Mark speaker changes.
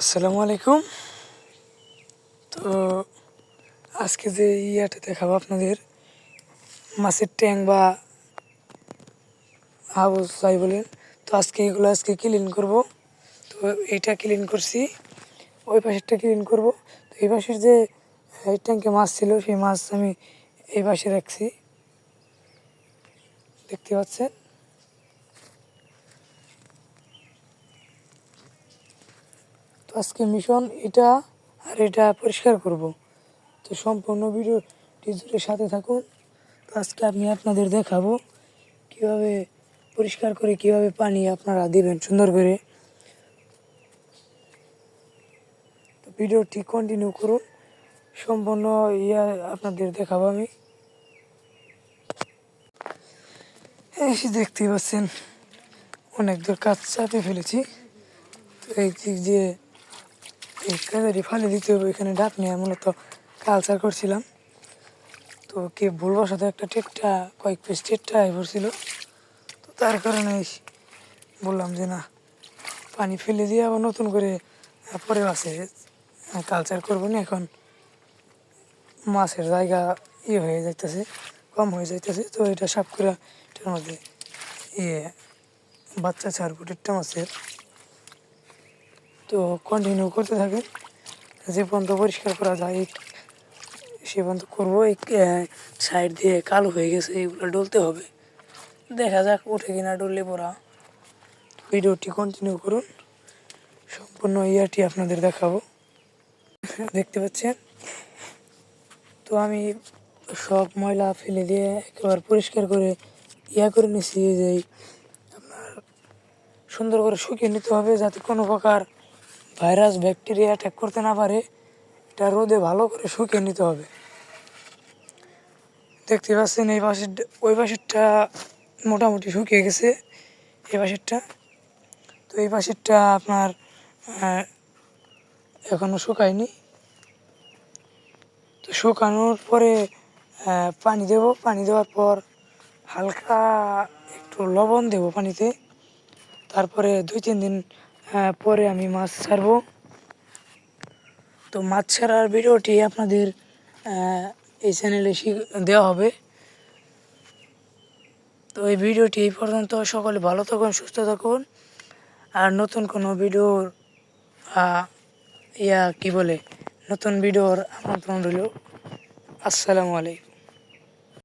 Speaker 1: আসসালামু আলাইকুম। তো আজকে যে ইয়াটা দেখাবো আপনাদের, মাছের ট্যাঙ্ক বা হাউস যাই বলেন, তো আজকে এগুলো আজকে ক্লিন করব। তো এইটা ক্লিন করছি, ওই পাশেরটা ক্লিন করব। তো এই পাশের যে ট্যাঙ্কে মাছ ছিল, সেই মাছ আমি এই পাশে রাখছি। দেখতে পাচ্ছেন? আজকে মিশন এটা আর এটা পরিষ্কার করব। তো সম্পূর্ণ ভিডিওটি জুড়ে সাথে থাকুন। তো আজকে আমি আপনাদের দেখাবো কীভাবে পরিষ্কার করে, কীভাবে পানি আপনারা দিবেন সুন্দর করে। তো ভিডিওটি কন্টিনিউ করুন। সম্পূর্ণ ইয়া আপনাদের দেখাবো আমি। দেখতেই পাচ্ছেন, অনেক দূর কাজ চাপে ফেলেছি। তো এই দিক কাজারি ফালে দিতে হবে এখানে ডাক নিয়ে মূলত কালচার করছিলাম। তো কে সাথে একটা টেটটা কয়েক পিস টেটটা পড়ছিল তো তার কারণে বললাম যে না পানি ফেলে দিয়ে আবার নতুন করে আহ, পরে আছে কালচার করব না এখন মাছের জায়গা ইয়ে হয়ে যাইতেছে কম হয়ে যাইতেছে। তো এটা সাফ করে এটার মধ্যে ইয়ে বাচ্চা ছাড়বো টেটটা মাছের। তো কন্টিনিউ করতে থাকেন। যে পর্যন্ত পরিষ্কার করা যায়, সে পর্যন্ত করব। সাইড দিয়ে কালো হয়ে গেছে, এগুলো ডলতে হবে। দেখা যাক উঠে কিনা ডললে পড়া। ভিডিওটি কন্টিনিউ করুন। সম্পূর্ণ ইয়াটি আপনাদের দেখাবো। দেখতে পাচ্ছেন? তো আমি সব ময়লা ফেলে দিয়ে একেবারে পরিষ্কার করে ইয়া করে নিছি যে আপনার সুন্দর করে শুকিয়ে নিতে হবে যাতে কোনো প্রকার ভাইরাস ব্যাকটেরিয়া অ্যাটাক করতে না পারে এটা রোদে ভালো করে শুকিয়ে নিতে হবে। দেখতে পাচ্ছেন এই পাশের ওই পাশেরটা মোটামুটি শুকিয়ে গেছে এই পাশেরটা। তো এই পাশেরটা আপনার আহ, এখনও শুকায়নি। তো শুকানোর পরে পানি দেব। পানি দেওয়ার পর হালকা একটু লবণ দেব পানিতে। তারপরে দুই তিন দিন পরে আমি মাছ ছাড়বো। তো মাছ ছাড়ার ভিডিওটি আপনাদের এই চ্যানেলে দেওয়া হবে। তো এই ভিডিওটি এই পর্যন্ত। সকলে ভালো থাকুন, সুস্থ থাকুন। আর নতুন কোনো ভিডিওর ইয়া কি বলে? নতুন ভিডিওর আমন্ত্রণ রইল। আসসালামু আলাইকুম।